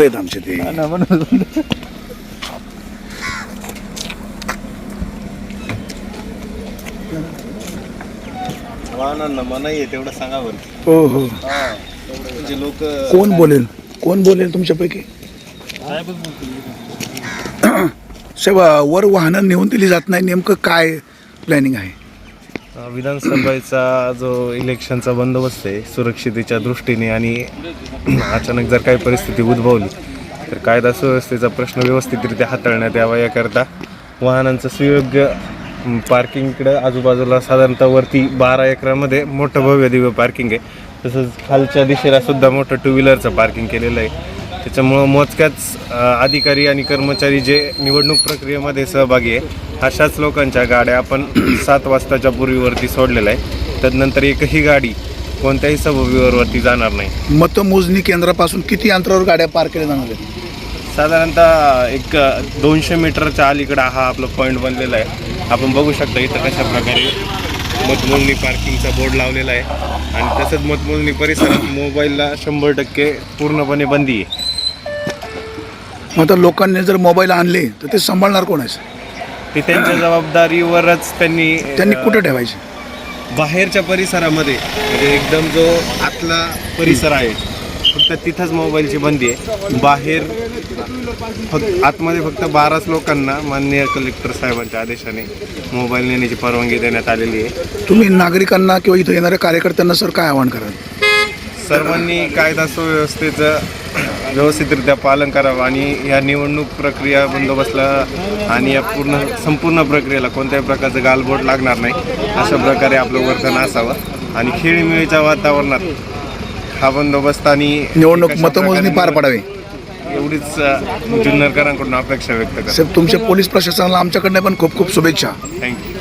आहेत आमचे ते. वाहनांना मनाई आहे तेवढं सांगा बरं. हो हो. म्हणजे लोक कोण बोलेल? कोण बोलेल तुमच्यापैकी? साहेब वर वाहनं नेऊन दिली जात नाही नेमकं काय प्लॅनिंग आहे? विधानसभेचा जो इलेक्शनचा बंदोबस्त आहे सुरक्षितेच्या दृष्टीने आणि अचानक जर काही परिस्थिती उद्भवली तर कायदा सुव्यवस्थेचा प्रश्न व्यवस्थितरित्या हाताळण्यात यावा याकरता वाहनांचं सुयोग्य पार्किंगकडं आजूबाजूला साधारणतः वरती बारा एकरामध्ये मोठं भव्य दिव्य पार्किंग आहे. तसंच खालच्या दिशेला सुद्धा मोठं टू व्हीलरचं पार्किंग केलेलं आहे. त्याच्यामुळं मोजक्याच अधिकारी आणि कर्मचारी जे निवडणूक प्रक्रियेमध्ये सहभागी आहे अशाच लोकांच्या गाड्या आपण सात वाजताच्या पूर्वीवरती सोडलेल्या आहे. त्यानंतर एकही गाडी कोणत्याही सबवीवरती जाणार नाही. मतमोजणी केंद्रापासून किती अंतरावर गाड्या पार्क केल्या जाणार आहेत? साधारणतः एक दोनशे मीटरच्या अलीकडं हा आपला पॉईंट बनलेला आहे. आपण बघू शकता इथं कशा प्रकारे मतमोजणी पार्किंगचा बोर्ड लावलेला आहे. आणि तसंच मतमोजणी परिसरात मोबाईलला शंभर टक्के पूर्णपणे बंदी आहे. मग आता लोकांनी जर मोबाईल आणले तर ते सांभाळणार कोण आहे? ते त्यांच्या जबाबदारीवरच त्यांनी त्यांनी अ, कुठे ठेवायचे? बाहेरच्या परिसरामध्ये म्हणजे एकदम जो आतला परिसर आहे फक्त तिथंच मोबाईलची बंदी आहे. बाहेर फक्त आतमध्ये फक्त बाराच लोकांना माननीय कलेक्टर साहेबांच्या आदेशाने मोबाईल नेण्याची परवानगी देण्यात आलेली आहे. तुम्ही नागरिकांना किंवा इथं येणाऱ्या कार्यकर्त्यांना सर काय आवाहन कराल? सर्वांनी कायदा सुव्यवस्थेचं व्यवस्थितरित्या पालन करावं आणि या निवडणूक प्रक्रिया बंदोबस्तला आणि या पूर्ण संपूर्ण प्रक्रियेला कोणत्याही प्रकारचं गालबोट लागणार नाही. अशा प्रकारे आपलं वर्तन असावं. आणि खेळीमेळीच्या वातावरणात हा बंदोबस्त आणि निवडणूक मतमोजणी पार पाडावी. एवढीच जुन्नरकरांकडून अपेक्षा व्यक्त करतो. साहेब तुमच्या पोलीस प्रशासनाला आमच्याकडनं पण खूप खूप शुभेच्छा. थँक्यू